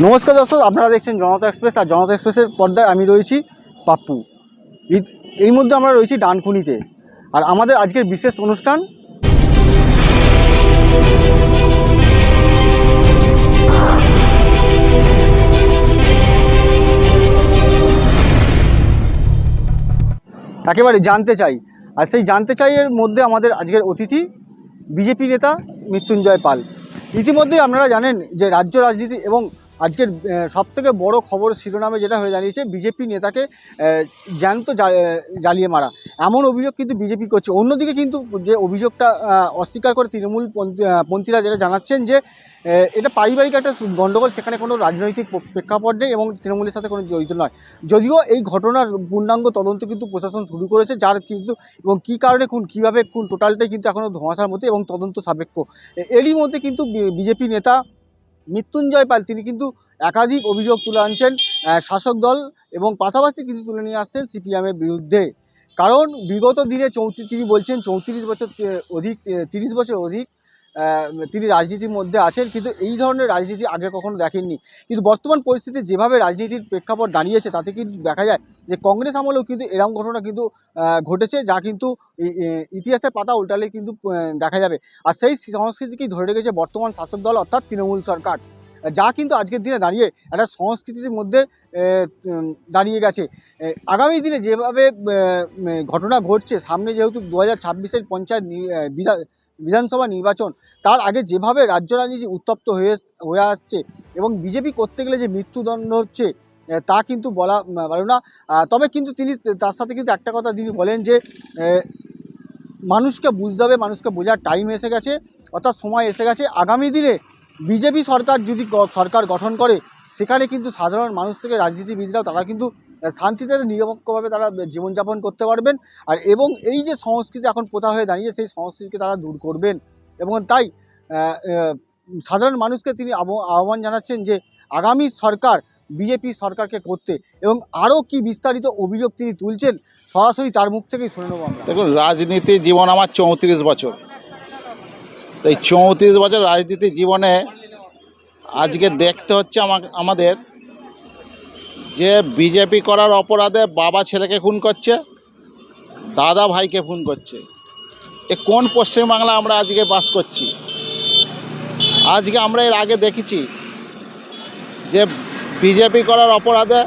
নমস্কার দর্শক, আপনারা দেখছেন জনতা এক্সপ্রেস, আর জনতা এক্সপ্রেসের পর্দায় আমি রয়েছি পাপ্পু। এই- মধ্যে আমরা রয়েছি ডানকুনিতে। আর আমাদের আজকের বিশেষ অনুষ্ঠান একেবারে জানতে চাই। আর সেই জানতে চাইয়ের মধ্যে আমাদের আজকের অতিথি বিজেপি নেতা মৃত্যুঞ্জয় পাল। ইতিমধ্যেই আপনারা জানেন যে রাজ্য রাজনীতি এবং আজকের সব থেকে বড় খবর শিরোনামে যেটা হয়ে দাঁড়িয়েছে, বিজেপি নেতাকে জ্যান্ত জ্বালিয়ে মারা। এমন অভিযোগ কিন্তু বিজেপি করছে। অন্যদিকে কিন্তু যে অভিযোগটা অস্বীকার করে তৃণমূল পন্থী- পন্থীরা যেটা জানাচ্ছেন যে এটা পারিবারিক একটা গণ্ডগোল সেখানে কোনো রাজনৈতিক প্রেক্ষাপট নেই এবং তৃণমূলের সাথে কোনো জড়িত নয়। যদিও এই ঘটনার পূর্ণাঙ্গ তদন্ত কিন্তু প্রশাসন শুরু করেছে, যার কিন্তু, এবং কী কারণে কোন কীভাবে কোন টোটালটাই কিন্তু এখনও ধোঁয়াশার মধ্যে এবং তদন্ত সাপেক্ষ। এরই মধ্যে কিন্তু বিজেপি নেতা মৃত্যুঞ্জয় পাল। তিনি কিন্তু একাধিক অভিযোগ তুলে আনছেন শাসক দল এবং পাশাপাশি কিন্তু তুলে নিয়ে আসছেন সিপিএমের বিরুদ্ধে। কারণ বিগত দিনে চৌত্রিশ, তিনি বলছেন চৌত্রিশ বছর অধিক তিরিশ বছর অধিক তিনি রাজনীতির মধ্যে আছেন কিন্তু এই ধরনের রাজনীতি আগে কখনো দেখেননি। কিন্তু বর্তমান পরিস্থিতি যেভাবে রাজনীতির প্রেক্ষাপট দাঁড়িয়েছে তাতে কিন্তু দেখা যায় যে কংগ্রেস আমলেও কিন্তু এরকম ঘটনা কিন্তু ঘটেছে যা কিন্তু ইতিহাসের পাতা উল্টালে কিন্তু দেখা যাবে। আর সেই সংস্কৃতিকেই ধরে রেখেছে বর্তমান শাসক দল অর্থাৎ তৃণমূল সরকার যা কিন্তু আজকের দিনে দাঁড়িয়ে একটা সংস্কৃতির মধ্যে দাঁড়িয়ে গেছে। আগামী দিনে যেভাবে ঘটনা ঘটছে সামনে যেহেতু দু হাজার ছাব্বিশের পঞ্চায়েত নি- আহ, বিধা- বিধানসভা নির্বাচন, তার আগে যেভাবে রাজ্য রাজনীতি উত্তপ্ত হয়ে হয়ে আসছে এবং বিজেপি করতে গেলে যে মৃত্যুদণ্ড হচ্ছে তা কিন্তু বলা ভালো না। তবে কিন্তু তিনি তার সাথে কিন্তু একটা কথা তিনি বলেন যে মানুষকে বুঝতে হবে, মানুষকে বোঝার টাইম এসে গেছে, অর্থাৎ সময় এসে গেছে। আগামী দিনে বিজেপি সরকার যদি সরকার গঠন করে, সেখানে কিন্তু সাধারণ মানুষ থেকে রাজনীতিবিদরাও, তারা কিন্তু শান্তিতে নিরপেক্ষভাবে তারা জীবনযাপন করতে পারবেন। আর এবং এই যে সংস্কৃতি এখন প্রথা হয়ে দাঁড়িয়ে সেই সংস্কৃতিকে তারা দূর করবেন। এবং তাই সাধারণ মানুষকে তিনি আহ্বান জানাচ্ছেন যে, আগামী সরকার, বিজেপি সরকারকে করতে। এবং আরও কি বিস্তারিত অভিযোগ তিনি তুলছেন, সরাসরি তার মুখ থেকেই শুনে নেব আমরা। দেখুন, রাজনীতি জীবন আমার চৌত্রিশ বছর। এই চৌত্রিশ বছর রাজনীতি জীবনে আজকে দেখতে হচ্ছে আমা- আমাদের যে বিজেপি করার অপরাধে বাবা ছেলেকে খুন করছে, দাদা ভাইকে খুন করছে। এ কোন পশ্চিমবাংলা আমরা আজকে বাস করছি? আজকে আমরা এর আগে দেখেছি যে বিজেপি করার অপরাধে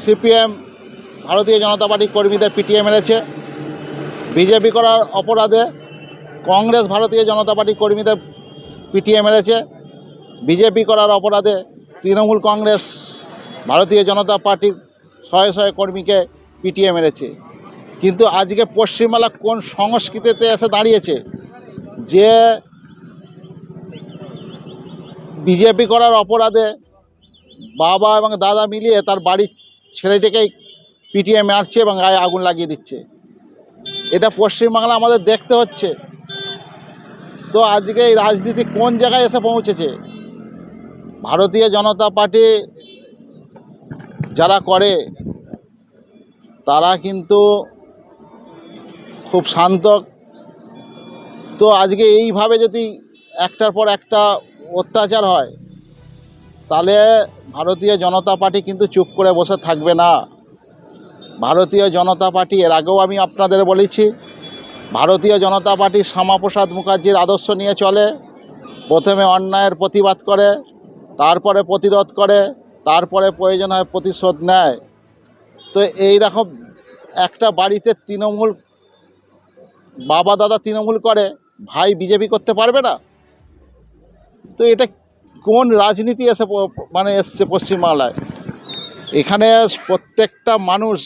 সিপিএম ভারতীয় জনতা পার্টির কর্মীদের পিটিয়ে মেরেছে। বিজেপি করার অপরাধে কংগ্রেস, ভারতীয় জনতা পার্টির কর্মীদের পিটিয়ে মেরেছে। বিজেপি করার অপরাধে তৃণমূল কংগ্রেস ভারতীয় জনতা পার্টির শয়ে শয়ে কর্মীকে পিটিয়ে মেরেছে। কিন্তু আজকে পশ্চিমবাংলা কোন সংস্কৃতিতে এসে দাঁড়িয়েছে? যে বিজেপি করার অপরাধে বাবা এবং দাদা মিলিয়ে তার বাড়ির ছেলেটিকেই পিটিয়ে মারছে এবং গায়ে আগুন লাগিয়ে দিচ্ছে। এটা পশ্চিমবাংলা আমাদের দেখতে হচ্ছে। তো আজকে এই রাজনীতি কোন জায়গায় এসে পৌঁছেছে? ভারতীয় জনতা পার্টি যারা করে, তারা কিন্তু খুব শান্ত। তো আজকে এইভাবে যদি একটার পর একটা অত্যাচার হয়, তাহলে ভারতীয় জনতা পার্টি কিন্তু চুপ করে বসে থাকবে না। ভারতীয় জনতা পার্টি, এর আগেও আমি আপনাদের বলেছি, ভারতীয় জনতা পার্টি শ্যামাপ্রসাদ মুখার্জির আদর্শ নিয়ে চলে, প্রথমে অন্যায়ের প্রতিবাদ করে, তারপরে প্রতিরোধ করে তারপরে প্রয়োজন হয় প্রতিশোধ নেয়। তো এই রকম একটা বাড়িতে তৃণমূল বাবা, দাদা তৃণমূল করে, ভাই বিজেপি করতে পারবে না? তো এটা কোন রাজনীতি এসে মানে এসছে পশ্চিমবাংলায়? এখানে প্রত্যেকটা মানুষ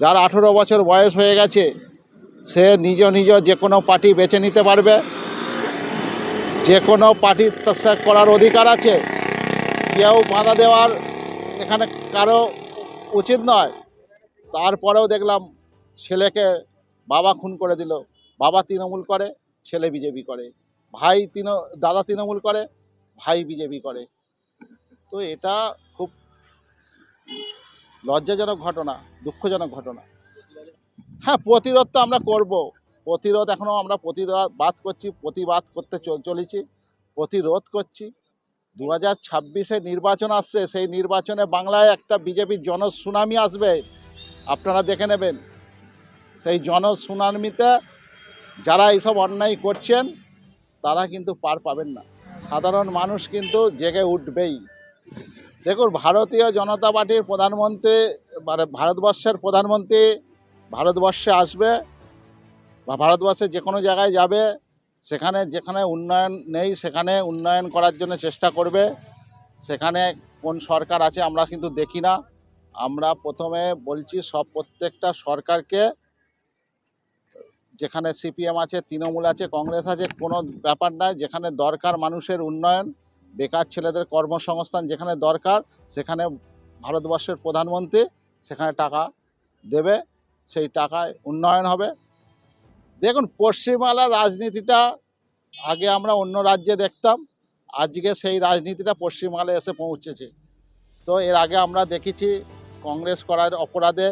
যার আঠেরো বছর বয়স হয়ে গেছে, সে নিজ নিজ যে কোনো পার্টি বেছে নিতে পারবে। যে কোনো পার্টি করার অধিকার আছে। কেউ বাধা দেওয়ার এখানে কারও উচিত নয়। তারপরেও দেখলাম ছেলেকে বাবা খুন করে দিল। বাবা তৃণমূল করে, ছেলে বিজেপি করে। ভাই তৃণ দাদা তৃণমূল করে, ভাই বিজেপি করে। তো এটা খুব লজ্জাজনক ঘটনা, দুঃখজনক ঘটনা। হ্যাঁ প্রতিরোধ তো আমরা করব। প্রতিরোধ এখনও আমরা প্রতিরোধ বাদ করছি, প্রতিবাদ করতে চলেছি। প্রতিরোধ করছি। দু হাজার ছাব্বিশে নির্বাচন আসছে, সেই নির্বাচনে বাংলায় একটা বিজেপির জনসুনামি আসবে। আপনারা দেখে নেবেন। সেই জন সুনামিতে যারা এইসব অন্যায় করছেন, তারা কিন্তু পার পাবেন না। সাধারণ মানুষ কিন্তু জেগে উঠবেই। দেখুন, ভারতীয় জনতা পার্টির প্রধানমন্ত্রী মানে ভারতবর্ষের প্রধানমন্ত্রী ভারতবর্ষে আসবে বা ভারতবর্ষের যে কোনো জায়গায় যাবে। সেখানে যেখানে উন্নয়ন নেই, সেখানে উন্নয়ন করার জন্য চেষ্টা করবে। সেখানে কোন সরকার আছে আমরা কিন্তু দেখি না। আমরা প্রথমে বলছি সব প্রত্যেকটা সরকারকে, যেখানে সিপিএম আছে, তৃণমূল আছে, কংগ্রেস আছে, কোনো ব্যাপার নাই যেখানে দরকার মানুষের উন্নয়ন, বেকার ছেলেদের কর্মসংস্থান যেখানে দরকার, সেখানে ভারতবর্ষের প্রধানমন্ত্রী সেখানে টাকা দেবে। সেই টাকায় উন্নয়ন হবে। দেখুন, পশ্চিমবাংলার রাজনীতিটা আগে আমরা অন্য রাজ্যে দেখতাম, আজকে সেই রাজনীতিটা পশ্চিমবাংলায় এসে পৌঁছেছে। তো এর আগে আমরা দেখেছি কংগ্রেস করার অপরাধে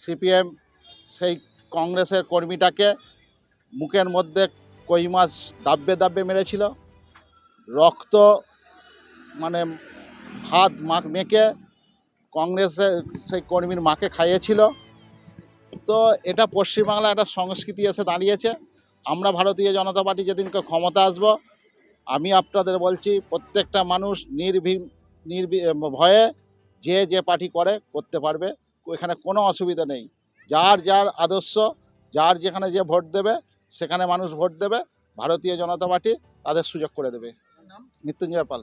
সিপিএম সেই কংগ্রেসের কর্মীটাকে মুখের মধ্যে কই মাছ দাব্বে দাব্বে মেরেছিল। রক্ত মানে ভাত মাখ মেখে কংগ্রেসের সেই কর্মীর মাকে খাইয়েছিল। তো এটা পশ্চিমবাংলা একটা সংস্কৃতি এসে দাঁড়িয়েছে। আমরা ভারতীয় জনতা পার্টি যেদিনকে ক্ষমতা আসব আমি আপনাদের বলছি প্রত্যেকটা মানুষ নির্ভী নির্বি ভয়ে যে যে পার্টি করে করতে পারবে। এখানে কোনো অসুবিধা নেই। যার যার আদর্শ যার যেখানে যে ভোট দেবে সেখানে মানুষ ভোট দেবে। ভারতীয় জনতা পার্টি তাদের সুযোগ করে দেবে। মৃত্যুঞ্জয় পাল।